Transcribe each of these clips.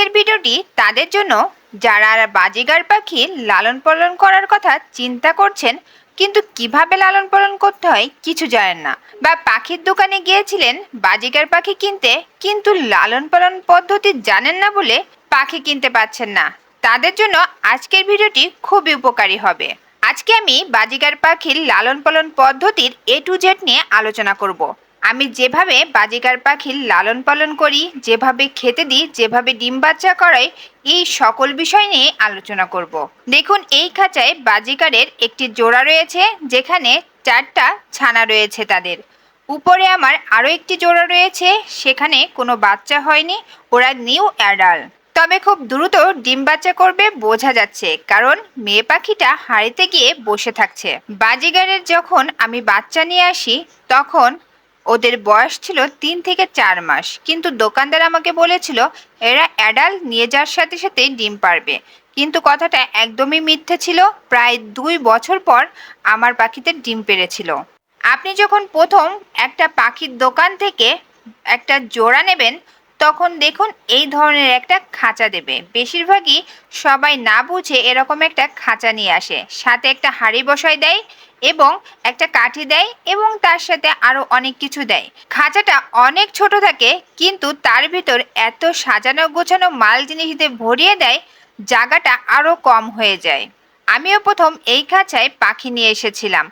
আজকের ভিডিওটি তাদের জন্য যারা বাজিগার পাখি লালন পালন করার কথা চিন্তা করছেন, কিন্তু কীভাবে লালন পালন করতে হয় কিছু জানেন না। বা পাখির দোকানে গিয়েছিলেন, বাজিগার পাখি কিনতে, কিন্তু লালন পালন পদ্ধতি জানেন না বলে পাখি কিনতে পাচ্ছেন না। তাদের জন্য আজকের ভিডিওটি খুবই উপকারী হবে। আজকে আমি বাজিগার পাখির লালন পালন পদ্ধতির এ টু জেড নিয়ে আলোচনা করব। আমি যেভাবে বাজিগার পাখির লালন পালন করি, যেভাবে খেতে দিই, যেভাবে ডিম বাচ্চা করাই, এই সকল বিষয় নিয়ে আলোচনা করব। দেখুন, এই খাঁচায় বাজিগারের একটি জোড়া রয়েছে, যেখানে চারটা ছানা রয়েছে তাদের। উপরে আমার আরও একটি জোড়া রয়েছে, সেখানে কোনো বাচ্চা হয়নি, ওরা নিউ অ্যাডাল তবে খুব দ্রুত ডিম বাচ্চা করবে বোঝা যাচ্ছে, কারণ মেয়ে পাখিটা হাড়িতে গিয়ে বসে থাকছে। বাজিগারের যখন আমি বাচ্চা নিয়ে আসি, তখন ওদের বয়স ছিল তিন থেকে চার মাস। কিন্তু দোকানদার আমাকে বলেছিল, এরা অ্যাডাল নিয়ে যাওয়ার সাথে সাথে ডিম পারবে। কিন্তু কথাটা একদমই মিথ্যে ছিল। প্রায় দুই বছর পর আমার পাখিতে ডিম পেরেছিল। আপনি যখন প্রথম একটা পাখির দোকান থেকে একটা জোড়া নেবেন, তখন দেখুন এই ধরনের একটা খাঁচা দেবে। বেশিরভাগই সবাই না বুঝে এরকম একটা খাঁচা নিয়ে আসে। সাথে একটা হাঁড়ি বসাই দেয় এবং একটা কাঠি দেয় এবং তার সাথে আরও অনেক কিছু দেয়। খাঁচাটা অনেক ছোট থাকে, কিন্তু তার ভিতর এত সাজানো গোছানো মাল জিনিস দিয়ে ভরিয়ে দেয়, জায়গাটা আরও কম হয়ে যায়। আমিও প্রথম এই খাঁচায় পাখি নিয়ে এসেছিলাম।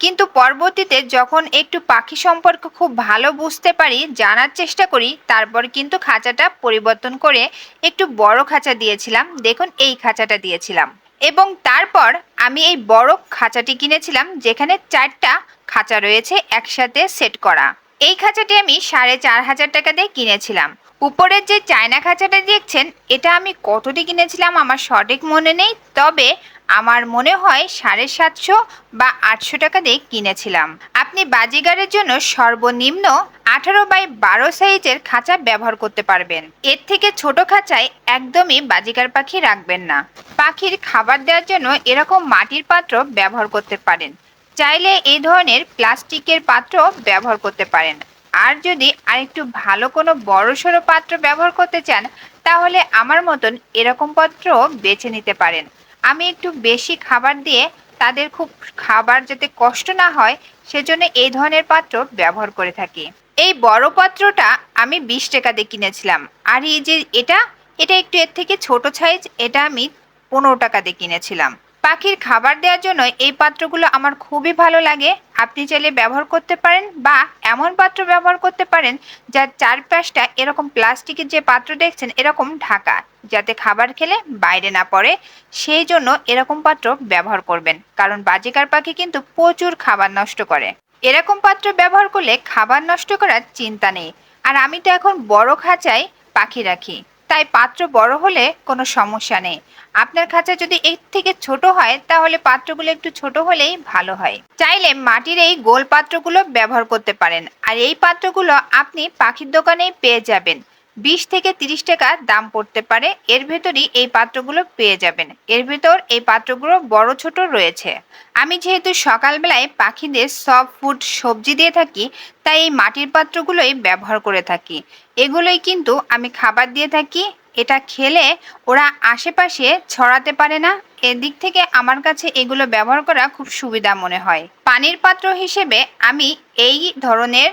কিন্তু পরবর্তীতে যখন একটু পাখি সম্পর্কে খুব ভালো বুঝতে পারি, জানার চেষ্টা করি, তারপর কিন্তু খাঁচাটা পরিবর্তন করে একটু বড় খাঁচা দিয়েছিলাম। দেখুন, এই খাঁচাটা দিয়েছিলাম। এবং তারপর আমি এই বড় খাঁচাটি কিনেছিলাম, যেখানে চারটা খাঁচা রয়েছে একসাথে সেট করা। এই খাঁচাটি আমি সাড়ে চার হাজার টাকা দিয়ে কিনেছিলাম। উপরের যে চায়না খাঁচাটা দেখছেন, এটা আমি কতটি কিনেছিলাম আমার সঠিক মনে নেই, তবে আমার মনে হয় সাড়ে সাতশো বা আটশো টাকা দিয়ে কিনেছিলাম। আপনি বাজিগারের জন্য সর্বনিম্ন আঠারো বাই বারো সাইজের খাঁচা ব্যবহার করতে পারবেন। এর থেকে ছোট খাঁচায় একদমই বাজিগার পাখি রাখবেন না। পাখির খাবার দেওয়ার জন্য এরকম মাটির পাত্র ব্যবহার করতে পারেন। চাইলে এই ধরনের প্লাস্টিকের পাত্র ব্যবহার করতে পারেন। আর যদি আরেকটু ভালো কোনো বড় সড়ো পাত্র ব্যবহার করতে চান, তাহলে আমার মতন এরকম পাত্র বেছে নিতে পারেন। আমি একটু বেশি খাবার দিয়ে তাদের খুব খাবার যাতে কষ্ট না হয়, সেজন্য এই ধরনের পাত্র ব্যবহার করে থাকি। এই বড় পাত্রটা আমি বিশ টাকা দিয়ে কিনেছিলাম। আর এই যে এটা এটা একটু এর থেকে ছোট সাইজ এটা আমি পনেরো টাকা দিয়ে কিনেছিলাম। পাখির খাবার দেওয়ার জন্য এই পাত্রগুলো আমার খুবই ভালো লাগে। আপনি চাইলে ব্যবহার করতে পারেন বা এমন পাত্র ব্যবহার করতে পারেন যার চারপাশটা এরকম প্লাস্টিকের যে পাত্র দেখছেন এরকম ঢাকা, যাতে খাবার খেলে বাইরে না পড়ে, সেই জন্য এরকম পাত্র ব্যবহার করবেন। কারণ বাজিকার পাখি কিন্তু প্রচুর খাবার নষ্ট করে। এরকম পাত্র ব্যবহার করলে খাবার নষ্ট করার চিন্তা নেই। আর আমি তো এখন বড় খাঁচায় পাখি রাখি। তাই পাত্র বড় হলে কোনো সমস্যা নেই। আপনার খাঁচা যদি এর থেকে ছোট হয়, তাহলে পাত্রগুলো একটু ছোট হলেই ভালো হয়। চাইলে মাটির এই গোল পাত্রগুলো ব্যবহার করতে পারেন। আর এই পাত্রগুলো আপনি পাখির দোকানেই পেয়ে যাবেন। বিশ থেকে তিরিশ টাকা দাম পড়তে পারে। এর ভেতরই এই পাত্রগুলো পেয়ে যাবেন। এর ভেতর এই পাত্রগুলো বড় ছোট রয়েছে। আমি যেহেতু সকালবেলায় পাখিদের সব ফুড সবজি দিয়ে থাকি, তাই এই মাটির পাত্রগুলোই ব্যবহার করে থাকি। এগুলোই কিন্তু আমি খাবার দিয়ে থাকি। এটা খেলে ওরা আশেপাশে ছড়াতে পারে না। এদিক থেকে আমার কাছে এগুলো ব্যবহার করা খুব সুবিধা মনে হয়। পানির পাত্র হিসেবে আমি এই ধরনের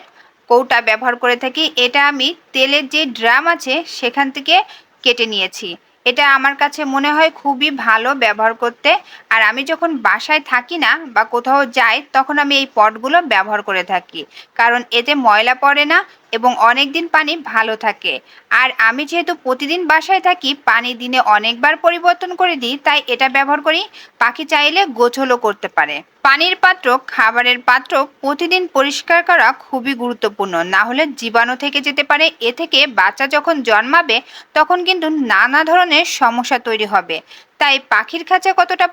কৌটা ব্যবহার করে থাকি, এটা আমি তেলের যে ড্রাম আছে সেখান থেকে কেটে নিয়েছি। এটা আমার কাছে মনে হয় খুবই ভালো ব্যবহার করতে। আর আমি যখন বাসায় থাকি না বা কোথাও যাই, তখন আমি এই পটগুলো ব্যবহার করে থাকি। কারণ এতে ময়লা পড়ে না এবং অনেক দিন পানি ভালো থাকে। আর আমি যেহেতু প্রতিদিন বাসায় থাকি, পানি দিনে অনেকবার পরিবর্তন করে দিই, তাই এটা ব্যবহার করি। পাখি চাইলে গোছলও করতে পারে। পানির পাত্র, খাবারের পাত্র প্রতিদিন পরিষ্কার করা খুবই গুরুত্বপূর্ণ। না হলে জীবাণু থেকে যেতে পারে। এ থেকে বাচ্চা যখন জন্মাবে, তখন কিন্তু নানা ধরনের সমস্যা তৈরি হবে। তাই পাখির খাঁচা কতটা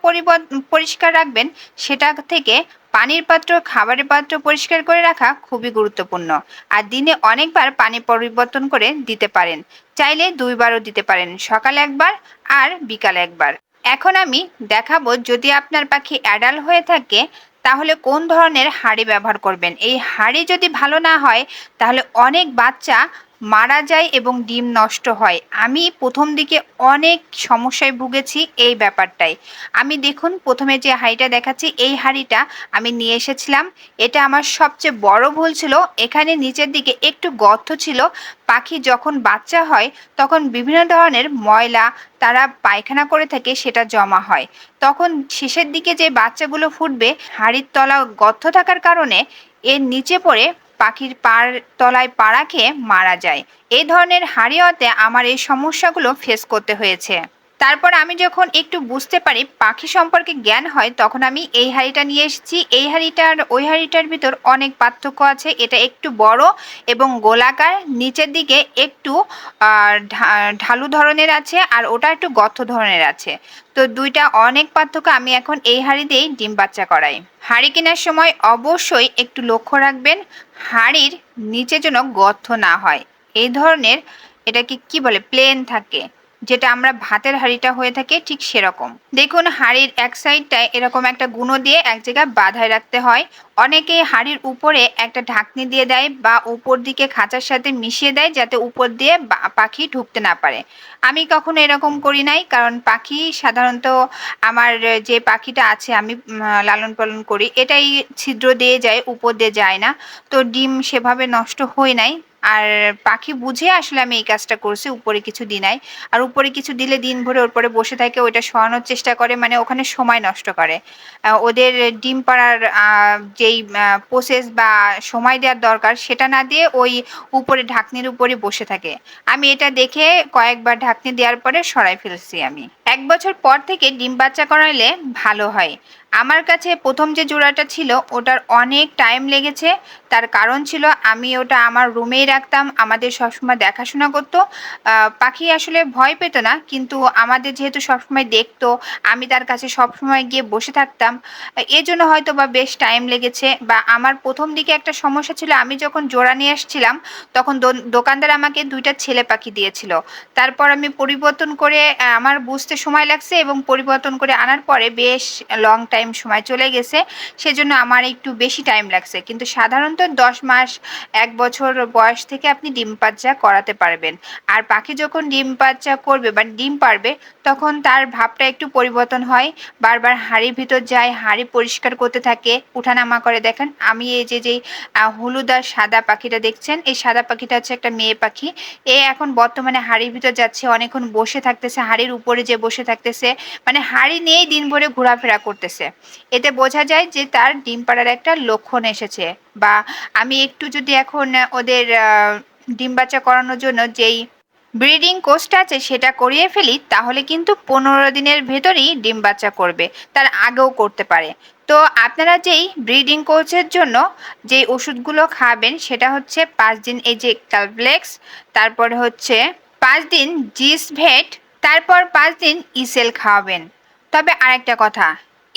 পরিষ্কার রাখবেন, সেটা থেকে পানির পাত্র, খাবারের পাত্র পরিষ্কার করে রাখা খুবই গুরুত্বপূর্ণ। আর দিনে অনেকবার পানি পরিবর্তন করে দিতে পারেন। চাইলে দুইবারও দিতে পারেন, সকালে একবার আর বিকালে একবার। এখন আমি দেখাবো যদি আপনার পাখি অ্যাডাল হয়ে থাকে, তাহলে কোন ধরনের হাঁড়ি ব্যবহার করবেন? এই হাঁড়ি যদি ভালো না হয়, তাহলে অনেক বাচ্চা মারা যায় এবং ডিম নষ্ট হয়। আমি প্রথম দিকে অনেক সমস্যায় ভুগেছি এই ব্যাপারটাই আমি দেখুন, প্রথমে যে হাঁড়িটা দেখাচ্ছি, এই হাঁড়িটা আমি নিয়ে এসেছিলাম। এটা আমার সবচেয়ে বড় ভুল ছিল। এখানে নিচের দিকে একটু গর্ত ছিল। পাখি যখন বাচ্চা হয়, তখন বিভিন্ন ধরনের ময়লা তারা পায়খানা করে থাকে, সেটা জমা হয়। তখন শেষের দিকে যে বাচ্চাগুলো ফুটবে, হাড়ির তলা গর্ত থাকার কারণে এর নিচে পড়ে পাখির পার তলায় পাড়া খেয়ে মারা যায়। এই ধরনের হারিয়তে আমার এই সমস্যাগুলো ফেস করতে হয়েছে। তারপর আমি যখন একটু বুঝতে পারি পাখি সম্পর্কে জ্ঞান হয়, তখন আমি এই হাঁড়িটা নিয়ে এসেছি। এই হাঁড়িটার, ওই হাঁড়িটার ভিতর অনেক পার্থক্য আছে। এটা একটু বড় এবং গোলাকার, নিচের দিকে একটু ঢালু ধরনের আছে আর ওটা একটু গর্ত ধরনের আছে। তো দুইটা অনেক পার্থক্য আমি এখন এই হাঁড়ি দিয়েই ডিম বাচ্চা করাই। হাঁড়ি কেনার সময় অবশ্যই একটু লক্ষ্য রাখবেন, হাঁড়ির নিচে যেন গর্ত না হয়। এই ধরনের এটাকে কি বলে প্লেন থাকে। যেটা আমরা ভাতের হাঁড়িটা হয়ে থাকে ঠিক সেরকম। দেখুন, হাঁড়ির এক সাইডটায় এরকম একটা গুঁড়ো দিয়ে এক জায়গায় বাঁধায় রাখতে হয়। অনেকে হাঁড়ির উপরে একটা ঢাকনি দিয়ে দেয় বা উপর দিকে খাঁচার সাথে মিশিয়ে দেয় যাতে উপর দিয়ে পাখি ঢুকতে না পারে। আমি কখনো এরকম করি নাই, কারণ পাখি সাধারণত আমার যে পাখিটা আছে, আমি লালন পালন করি, এটাই ছিদ্র দিয়ে যায়, উপর দিয়ে যায় না। তো ডিম সেভাবে নষ্ট হয় নাই। আর পাখি বুঝে আসলে আমি এই কাজটা করছি, উপরে কিছু দিই নাই আর উপরে কিছু দিলে দিন ভরে ওর পরে বসে থাকে, ওইটা সরানোর চেষ্টা করে মানে ওখানে সময় নষ্ট করে। ওদের ডিম পাড়ার যেই প্রসেস বা সময় দেওয়ার দরকার, সেটা না দিয়ে ওই উপরে, ঢাকনির উপরে বসে থাকে। আমি এটা দেখে কয়েকবার ঢাকনি দেওয়ার পরে সরাই ফেলছি আমি। এক বছর পর থেকে ডিম বাচ্চা করাইলে ভালো হয়। আমার কাছে প্রথম যে জোড়াটা ছিল, ওটার অনেক টাইম লেগেছে। তার কারণ ছিল আমি ওটা আমার রুমেই রাখতাম, আমাদের সবসময় দেখাশোনা করতো। পাখি আসলে ভয় পেত না, কিন্তু আমাদের যেহেতু সবসময় দেখতো, আমি তার কাছে সবসময় গিয়ে বসে থাকতাম। এই জন্য হয়তো বা বেশ টাইম লেগেছে বা আমার প্রথম দিকে একটা সমস্যা ছিল, আমি যখন জোড়া নিয়ে আসছিলাম, তখন দোকানদার আমাকে দুইটা ছেলে পাখি দিয়েছিল। তারপর আমি পরিবর্তন করে আমার বুঝতে সময় লাগছে এবং পরিবর্তন করে আনার পরে বেশ লং টাইম সময় চলে গেছে, সেজন্য আমার একটু বেশি টাইম লাগছে। কিন্তু সাধারণত দশ মাস, এক বছর বয়স থেকে আপনি ডিম বাচ্চা করাতে পারবেন। আর পাখি যখন ডিম বাচ্চা করবে বা ডিম পারবে, তখন তার ভাবটা একটু পরিবর্তন হয়। বারবার হাঁড়ির ভিতর যায়, হাঁড়ি পরিষ্কার করতে থাকে, উঠানামা করে দেখেন। আমি এই যে যেই হলুদ আর সাদা পাখিটা দেখছেন, এই সাদা পাখিটা হচ্ছে একটা মেয়ে পাখি। এ এখন বর্তমানে হাঁড়ির ভিতর যাচ্ছে, অনেকক্ষণ বসে থাকতেছে, হাড়ির উপরে যে বসে থাকতেছে মানে হাঁড়ি নিয়েই দিন ভরে ঘোরাফেরা করতেছে। এতে বোঝা যায় যে তার ডিম পাড়ার একটা লক্ষণ এসেছে বা আমি একটু যদি এখন ওদের ডিম বাচ্চা করানোর জন্য যেই ব্রিডিং কোর্সটা আছে সেটা করিয়ে ফেলি, তাহলে কিন্তু পনেরো দিনের ভেতরেই ডিম বাচ্চা করবে, তার আগেও করতে পারে। তো আপনারা যেই ব্রিডিং কোর্সের জন্য যে ওষুধগুলো খাবেন, সেটা হচ্ছে পাঁচ দিন এই যে ক্যালপ্লেক্স তারপরে হচ্ছে পাঁচ দিন জিস ভেট, তারপর পাঁচ দিন ইসেল খাওয়াবেন। তবে আরেকটা কথা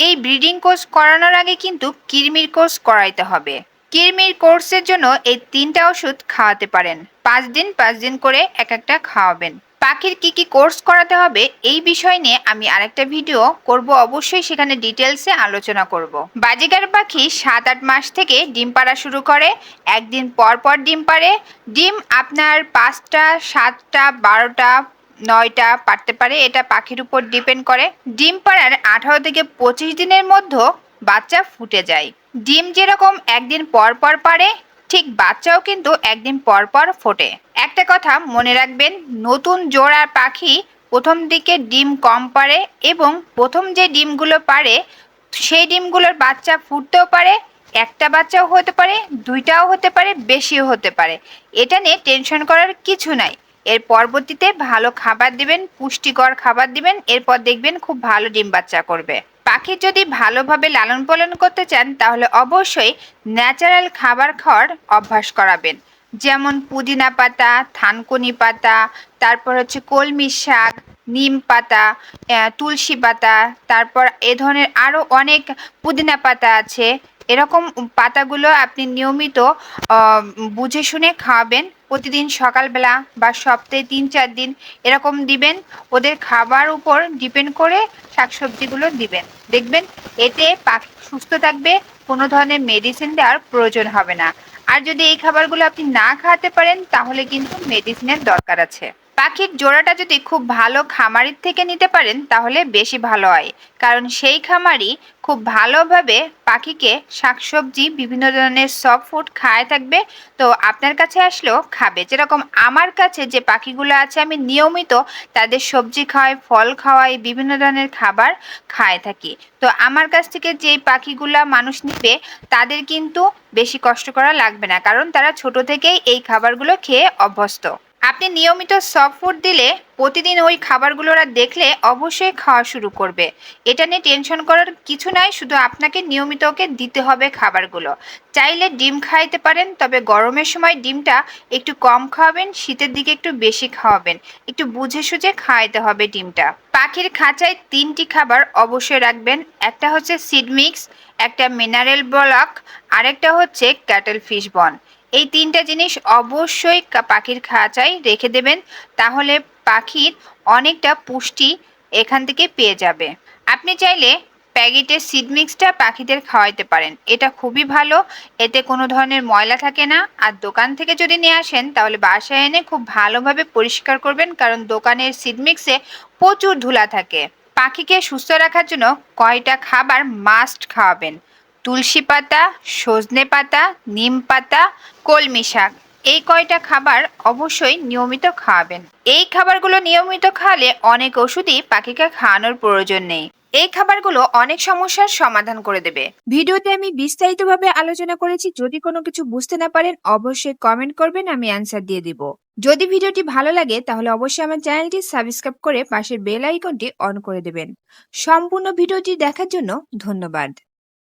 এই ব্রিডিং কোর্স করানোর আগে কিন্তু কিরমির কোর্স করাইতে হবে। কিরমির কোর্সের জন্য এই তিনটা ওষুধ খাওয়াতে পারেন। পাঁচ দিন পাঁচ দিন করে এক একটা খাওয়াবেন। পাখির কি কি কোর্স করাতে হবে এই বিষয় নিয়ে আমি আরেকটা ভিডিও করব। অবশ্যই সেখানে ডিটেলসে আলোচনা করব। বাজিগার পাখি সাত আট মাস থেকে ডিম পাড়া শুরু করে, একদিন পর পর ডিম পাড়ে। ডিম আপনার পাঁচটা, সাতটা, বারোটা নয়টা পারতে পারে, এটা পাখির উপর ডিপেন্ড করে। ডিম পাড়ার আঠারো থেকে পঁচিশ দিনের মধ্যে বাচ্চা ফুটে যায়। ডিম যেরকম একদিন পর পর পারে ঠিক বাচ্চাও কিন্তু একদিন পর পর ফোটে। একটা কথা মনে রাখবেন, নতুন জোড়ার পাখি প্রথম দিকে ডিম কম পারে এবং প্রথম যে ডিমগুলো পারে সেই ডিমগুলোর বাচ্চা ফুটতেও পারে, একটা বাচ্চাও হতে পারে, দুইটাও হতে পারে, বেশিও হতে পারে। এটা নিয়ে টেনশন করার কিছু নাই। এর পরবর্তীতে ভালো খাবার দিবেন, পুষ্টিকর খাবার দিবেন, এরপর দেখবেন খুব ভালো ডিম বাচ্চা করবে। পাখি যদি ভালোভাবে লালন পালন করতে চান, তাহলে অবশ্যই ন্যাচারাল খাবার খাওয়ার অভ্যাস করাবেন। যেমন পুদিনা পাতা, থানকুনি পাতা, তারপর হচ্ছে কলমি শাক, নিম পাতা তুলসী পাতা, তারপর এ ধরনের আরও অনেক পুদিনা পাতা আছে। এরকম পাতাগুলো আপনি নিয়মিত বুঝে শুনে খাওয়াবেন। প্রতিদিন সকালবেলা বা সপ্তাহে তিন, চার দিন এরকম দিবেন। ওদের খাবার উপর ডিপেন্ড করে শাকসবজিগুলো দিবেন। দেখবেন এতে পাখি সুস্থ থাকবে, কোনো ধরনের মেডিসিন দেওয়ার প্রয়োজন হবে না। আর যদি এই খাবারগুলো আপনি না খাওয়াতে পারেন, তাহলে কিন্তু মেডিসিনের দরকার আছে। পাখির জোড়াটা যদি খুব ভালো খামারির থেকে নিতে পারেন, তাহলে বেশি ভালো হয়। কারণ সেই খামারি খুব ভালোভাবে পাখিকে শাকসবজি, বিভিন্ন ধরনের সফট ফুড খায় থাকবে। তো আপনার কাছে আসলেও খাবে। যেরকম আমার কাছে যে পাখিগুলো আছে, আমি নিয়মিত তাদের সবজি খাওয়াই, ফল খাওয়াই, বিভিন্ন ধরনের খাবার খায় থাকি। তো আমার কাছ থেকে যেই পাখিগুলা মানুষ নিবে, তাদের কিন্তু বেশি কষ্ট করা লাগবে না। কারণ তারা ছোট থেকেই এই খাবারগুলো খেয়ে অভ্যস্ত। আপনি নিয়মিত সফট ফুড দিলে প্রতিদিন ওই খাবারগুলো ওরা দেখলে অবশ্যই খাওয়া শুরু করবে। এটা নিয়ে টেনশন করার কিছু নাই, শুধু আপনাকে নিয়মিত ওকে দিতে হবে খাবারগুলো। চাইলে ডিম খাইতে পারেন, তবে গরমের সময় ডিমটা একটু কম খাওয়াবেন, শীতের দিকে একটু বেশি খাওয়াবেন। একটু বুঝে সুঝে খাওয়াইতে হবে ডিমটা। পাখির খাঁচায় তিনটি খাবার অবশ্যই রাখবেন। একটা হচ্ছে সিড মিক্স একটা মিনারেল ব্লক আরেকটা হচ্ছে ক্যাটেল ফিশ বন এই তিনটা জিনিস অবশ্যই পাখির খাঁচায় রেখে দেবেন, তাহলে পাখির অনেকটা পুষ্টি এখান থেকে পেয়ে যাবে। আপনি চাইলে প্যাকেটের সিড মিক্সটা পাখিদের খাওয়াইতে পারেন। এটা খুবই ভালো, এতে কোনো ধরনের ময়লা থাকে না। আর দোকান থেকে যদি নিয়ে আসেন, তাহলে বাসায় এনে খুব ভালোভাবে পরিষ্কার করবেন, কারণ দোকানের সিড মিক্সে প্রচুর ধুলা থাকে। পাখিকে সুস্থ রাখার জন্য কয়টা খাবার মাস্ট খাওয়াবেন? তুলসী পাতা, সজনে পাতা, নিম পাতা, কলমি শাক। এই কয়টা খাবার অবশ্যই নিয়মিত খাওয়াবেন। এই খাবারগুলো নিয়মিত খাওয়ালে অনেক ওষুধই পাখিকে খাওয়ানোর প্রয়োজন নেই। এই খাবারগুলো অনেক সমস্যার সমাধান করে দেবে। ভিডিওতে আমি বিস্তারিতভাবে আলোচনা করেছি। যদি কোনো কিছু বুঝতে না পারেন, অবশ্যই কমেন্ট করবেন, আমি অ্যান্সার দিয়ে দিব। যদি ভিডিওটি ভালো লাগে, তাহলে অবশ্যই আমার চ্যানেলটি সাবস্ক্রাইব করে পাশের বেল আইকনটি অন করে দেবেন। সম্পূর্ণ ভিডিওটি দেখার জন্য ধন্যবাদ।